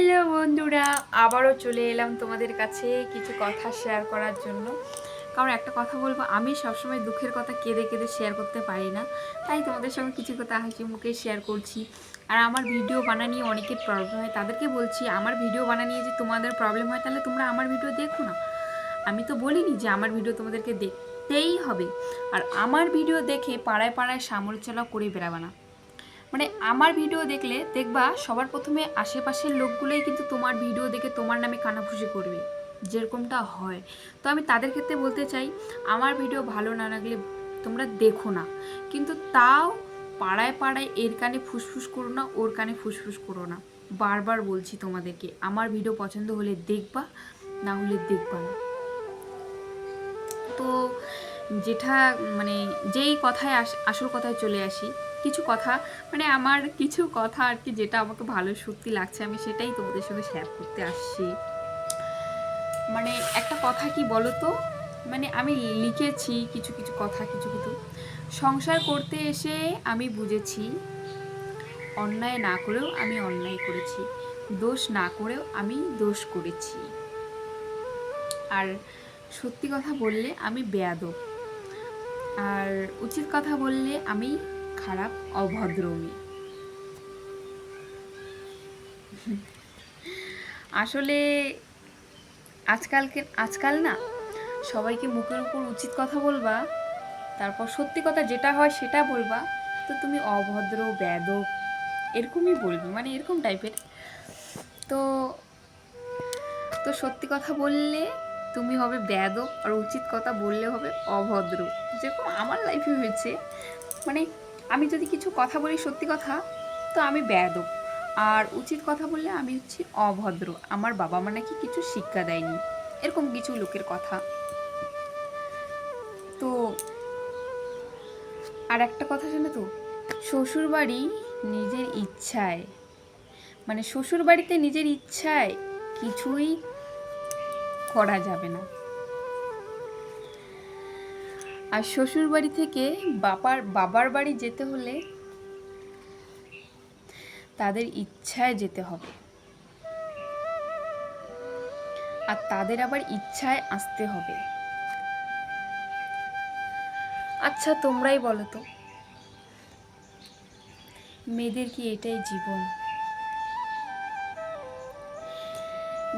Hello বন্ধুরা, আবারও চলে এলাম তোমাদের কাছে কিছু কথা শেয়ার করার জন্য। কারণ একটা কথা বলব, আমি সবসময় দুঃখের কথা কেঁদে কেঁদে শেয়ার করতে পারি না। তাই তোমাদের সঙ্গে কিছু কথা হাসি মুখে শেয়ার করছি। আর আমার ভিডিও বানানিয়ে অনেকের প্রবলেম হয়। তাদেরকে বলছি, আমার ভিডিও বানানিয়ে যে তোমাদের প্রবলেম হয়, তাহলে তোমরা আমার ভিডিও দেখো না। আমি তো বলিনি যে আমার ভিডিও তোমাদেরকে দেখতেই হবে। আর আমার ভিডিও দেখে পাড়ায় পাড়ায় সামরিচলা করে বেড়াবে না। মানে আমার ভিডিও দেখলে দেখবা সবার প্রথমে আশেপাশের লোকগুলোই কিন্তু তোমার ভিডিও দেখে তোমার নামে কানাফুসি করবে, যেরকমটা হয়। তো আমি তাদের ক্ষেত্রে বলতে চাই, আমার ভিডিও ভালো না লাগলে তোমরা দেখো না। কিন্তু তাও পাড়ায় পাড়ায় এর কানে ফুসফুস করো না, ওর কানে ফুসফুস করো না। বারবার বলছি তোমাদেরকে, আমার ভিডিও পছন্দ হলে দেখবা, না হলে দেখবা না। তো যেটা মানে যেই কথায় আস, আসল কথায় চলে আসি কিছু কথা মানে আমার কিছু কথা আর কি যেটা আমাকে ভালো সত্যি লাগছে, আমি সেটাই তোমাদের সঙ্গে শেয়ার করতে আসছি। মানে একটা কথা কি বলো তো মানে আমি লিখেছি কিছু কিছু কথা, কিছু কিছু। সংসার করতে এসে আমি বুঝেছি, অন্যায় না করেও আমি অন্যায় করেছি, দোষ না করেও আমি দোষ করেছি। আর সত্যি কথা বললে আমি বেয়াদব। আর উচিত কথা বললে আমি খারাপ অভদ্র মেয়ে আসলে আজকালকে আজকাল না, সবাইকে মুখের উপর উচিত কথা বলবা, তারপর সত্যি কথা যেটা হয় সেটা বলবা, তো তুমি অভদ্র বেদক এরকমই বলবি মানে এরকম টাইপের তো তো সত্যি কথা বললে তুমি হবে বেদক আর উচিত কথা বললে হবে অভদ্র। যেরকম আমার লাইফে হয়েছে মানে আমি যদি কিছু কথা বলি সত্যি কথা, তো আমি বেয়াদব আর উচিত কথা বললে আমি হচ্ছি অভদ্র। আমার বাবা মা নাকি কিছু শিক্ষা দেয়নি। এরকম কিছু লোকের কথা। তো আর একটা কথা শোনো তো শ্বশুর বাড়ি নিজের ইচ্ছায় মানে শ্বশুর বাড়িতে নিজের ইচ্ছায় কিছুই করা যাবে না। আর শ্বশুর বাড়ি থেকে বাবার বাবার বাড়ি যেতে হলে তাদের ইচ্ছায় যেতে হবে। আর তাদের আবার ইচ্ছায় আসতে হবে। আচ্ছা তোমরাই বলো তো। মেয়েদের কি এটাই জীবন?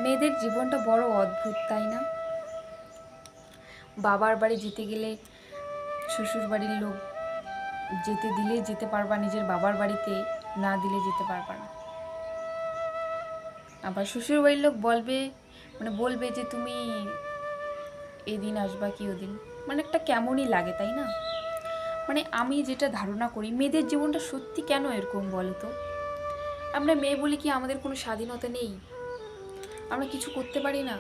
মেয়েদের জীবনটা বড় অদ্ভুত, তাই না? বাবার বাড়ি যেতে গেলে শ্বশুর বাড়ির লোক যেতে দিলে যেতে পারবা, নিজের বাবার বাড়িতে না দিলে যেতে পারবা না। আবার শ্বশুর বাড়ির লোক বলবে মানে বলবে যে তুমি এদিন আসবা কি ওদিন? মানে একটা কেমনই লাগে, তাই না? মানে আমি যেটা ধারণা করি, মেয়েদের জীবনটা সত্যি কেন এরকম বলো তো? আমরা মেয়ে বলি কি আমাদের কোনো স্বাধীনতা নেই? আমরা কিছু করতে পারি না?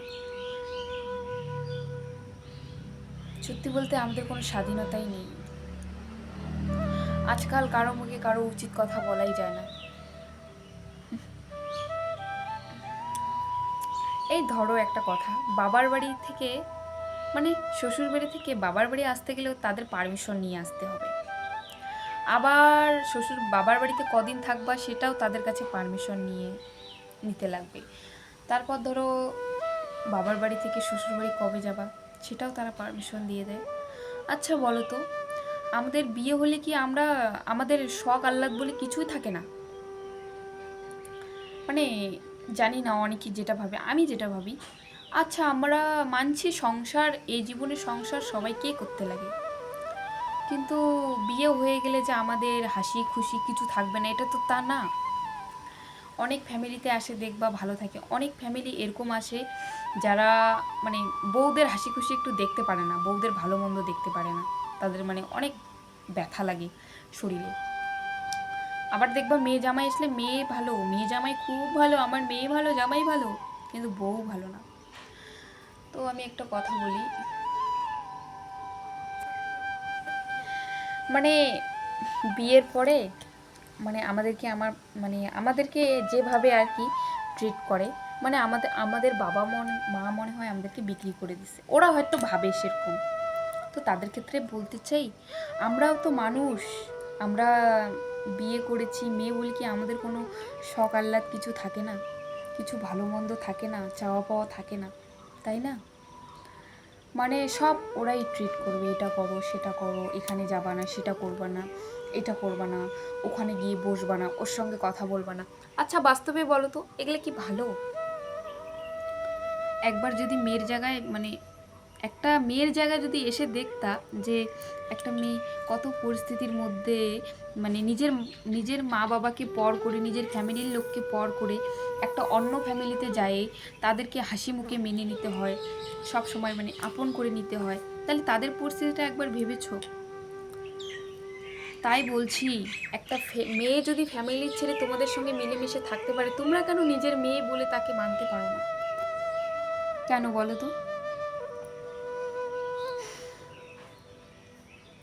সত্যি বলতে আমাদের কোনো স্বাধীনতাই নেই। আজকাল কারও মুখে কারও উচিত কথা বলাই যায় না। এই ধরো একটা কথা, বাবার বাড়ি থেকে মানে শ্বশুর বাড়ি থেকে বাবার বাড়ি আসতে গেলেও তাদের পারমিশন নিয়ে আসতে হবে। আবার শ্বশুর বাবার বাড়িতে কদিন থাকবা সেটাও তাদের কাছে পারমিশন নিয়ে নিতে লাগবে। তারপর ধরো, বাবার বাড়ি থেকে শ্বশুর বাড়ি কবে যাবা? সেটাও তারা পারমিশন দিয়ে দেয়। আচ্ছা বলো তো, আমাদের বিয়ে হলে কি আমরা আমাদের শখ, আহ্লাদ বলে কিছুই থাকে না? মানে জানি না অনেকে যেটা ভাবে, আমি যেটা ভাবি। আচ্ছা আমরা মানছি সংসার, এই জীবনে সংসার সবাইকেই করতে লাগে? কিন্তু বিয়ে হয়ে গেলে যে আমাদের হাসি খুশি কিছু থাকবে না, এটা তো তা না। অনেক ফ্যামিলিতে আসে, দেখবা ভালো থাকে। অনেক ফ্যামিলি এরকম আসে যারা মানে বউদের হাসি খুশি একটু দেখতে পারে না, বউদের ভালো মন্দ দেখতে পারে না। তাদের মানে অনেক ব্যথা লাগে শরীরে। আবার দেখবা মেয়ে জামাই আসলে মেয়ে ভালো, মেয়ে জামাই খুব ভালো, আমার মেয়ে ভালো, জামাই ভালো, কিন্তু বউ ভালো না। তো আমি একটা কথা বলি। মানে বিয়ের পরে মানে আমাদেরকে আমার মানে আমাদেরকে যেভাবে আর কি ট্রিট করে মানে আমাদের আমাদের বাবা মন, মা মনে হয় আমাদেরকে বিক্রি করে দিছে। ওরা হয়তো ভাবে সেরকম। তো তাদের ক্ষেত্রে বলতে চাই, আমরাও তো মানুষ। আমরা বিয়ে করেছি, মেয়ে বলে কি আমাদের কোনো শখ আহ্লাদ কিছু থাকে না? কিছু ভালো মন্দ থাকে না? চাওয়া পাওয়া থাকে না, তাই না? মানে সব ওরাই ট্রিট করবে, এটা করো, সেটা করো, এখানে যাবা না, সেটা করবা না, এটা করবা না, ওখানে গিয়ে বসবা না, ওর সঙ্গে কথা বলবা না। আচ্ছা বাস্তবে বলো তো, এগুলো কি ভালো? একবার যদি মেয়ের জায়গায় মানে একটা মেয়ের জায়গায় যদি এসে দেখতা যে একটা মেয়ে কত পরিস্থিতির মধ্যে মানে নিজের নিজের মা বাবাকে পর করে, নিজের ফ্যামিলির লোককে পর করে একটা অন্য ফ্যামিলিতে যায়, তাদেরকে হাসি মুখে মেনে নিতে হয়, সব সময় মানে আপন করে নিতে হয়, তাহলে তাদের পরিস্থিতিটা একবার ভেবেছো? তাই বলছি, একটা মেয়ে যদি ফ্যামিলির ছেড়ে তোমাদের সঙ্গে মিলেমিশে থাকতে পারে, তোমরা কেন নিজের মেয়ে বলে তাকে মানতে পারো না? কেন বলো তো?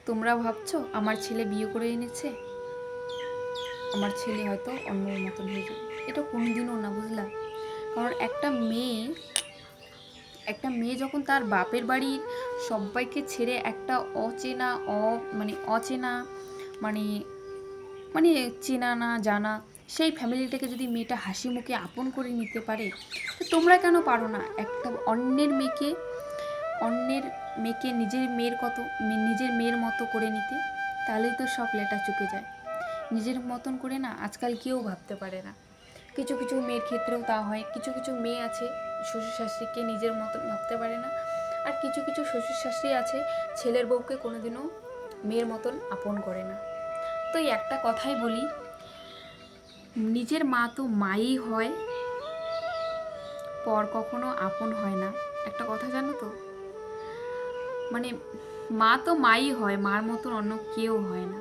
তোমরা ভাবছ আমার ছেলে বিয়ে করে এনেছে? আমার ছেলে হয়তো অন্য মতন হয়ে যাবে। এটা কোনোদিনও না, বুঝলা? কারণ একটা মেয়ে একটা মেয়ে যখন তার বাপের বাড়ির সবাইকে ছেড়ে একটা অচেনা, অ মানে অচেনা মানে মানে চেনা না, জানা, সেই ফ্যামিলিটাকে যদি মেয়েটা হাসি মুখে আপন করে নিতে পারে, তো তোমরা কেন পারো না? একটা অন্যের মেয়েকে অন্যের মেয়েকে নিজের মেয়ের কত নিজের মেয়ের মতো করে নিতে, তাহলেই তো সব লেটা চুকে যায়। নিজের মতন করে না, আজকাল কেউ ভাবতে পারে না। কিছু কিছু মেয়ের ক্ষেত্রেও তা হয়, কিছু কিছু মেয়ে আছে, শ্বশুর শাশুড়িকে নিজের মতন ভাবতে পারে না, আর কিছু কিছু শ্বশুর শাশুড়ি আছে, ছেলের বউকে কোনোদিনও মেয়ের মতন আপন করে না। তো এই একটা কথাই বলি, নিজের মা তো মাই হয়, পর কখনো আপন হয় না। একটা কথা জানো তো মানে মা তো মাই হয়, মার মতন অন্য কেউ হয় না।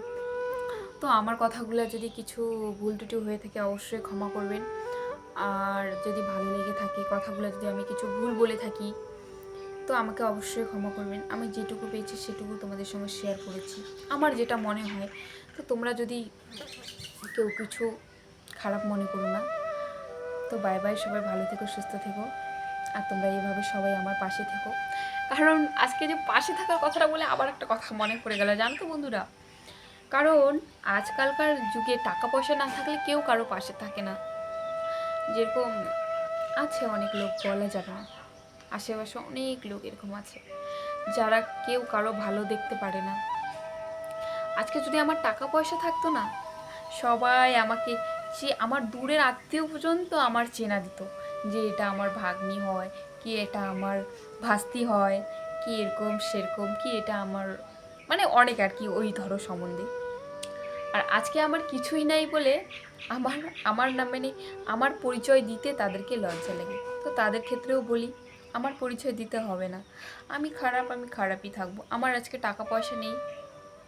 তো আমার কথাগুলো যদি কিছু ভুল টুটি হয়ে থাকে অবশ্যই ক্ষমা করবেন। আর যদি ভালো লেগে থাকে কথাগুলো যদি আমি কিছু ভুল বলে থাকি, তো আমাকে অবশ্যই ক্ষমা করবেন। আমি যেটুকু পেয়েছি সেটুকু তোমাদের সঙ্গে শেয়ার করেছি। আমার যেটা মনে হয়, তো তোমরা যদি কেউ কিছু খারাপ মনে করো না, তো বাই বাই সবাই ভালো থেকো, সুস্থ থেকো। আর তোমরা এইভাবে সবাই আমার পাশে থেকো। কারণ আজকে যে পাশে থাকার কথাটা বলে আবার একটা কথা মনে পড়ে গেল, জানো তো বন্ধুরা? কারণ আজকালকার যুগে টাকা পয়সা না থাকলে কেউ কারও পাশে থাকে না। যেরকম আছে অনেক লোক, বলা যাবে না আশেপাশে অনেক লোক এরকম আছে, যারা কেউ কারও ভালো দেখতে পারে না। আজকে যদি আমার টাকা পয়সা থাকতো না, সবাই আমাকে সে আমার দূরের আত্মীয় পর্যন্ত আমার চেনা দিত যে এটা আমার ভাগ্নি হয়, কি এটা আমার ভাস্তি হয়, কি এরকম, সেরকম, কি এটা আমার মানে অনেক আর কি ওই ধরো সম্বন্ধে। আর আজকে আমার কিছুই নাই বলে আমার আমার নাম মানে আমার পরিচয় দিতে তাদেরকে লজ্জা লাগে। তো তাদের ক্ষেত্রেও বলি, আমার পরিচয় দিতে হবে না। আমি খারাপ, আমি খারাপই থাকব। আমার আজকে টাকা পয়সা নেই,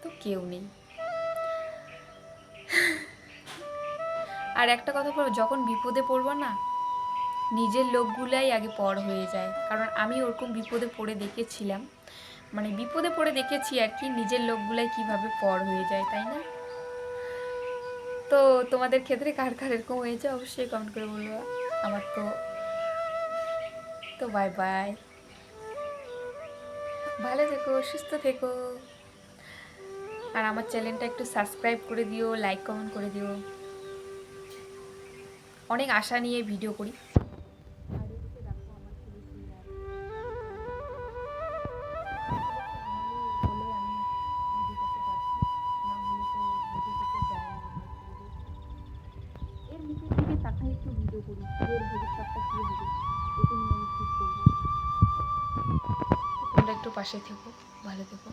তো কেউ নেই। আর একটা কথা বলব যখন বিপদে পড়ব না নিজের লোকগুলাই আগে পর হয়ে যায়। কারণ আমি ওরকম বিপদে পড়ে দেখেছিলাম। মানে বিপদে পড়ে দেখেছি আর কি, নিজের লোকগুলাই কীভাবে পর হয়ে যায়, তাই না? তো তোমাদের ক্ষেত্রে কার কার এরকম হয়েছে? অবশ্যই কমেন্ট করে বলব। আমার তো তো বাই বাই ভালো থেকো, সুস্থ থেকো। আর আমার চ্যানেলটা একটু সাবস্ক্রাইব করে দিও লাইক কমেন্ট করে দিও। অনেক আশা নিয়ে ভিডিও করি। পাশে থেকো ভালো থেকো।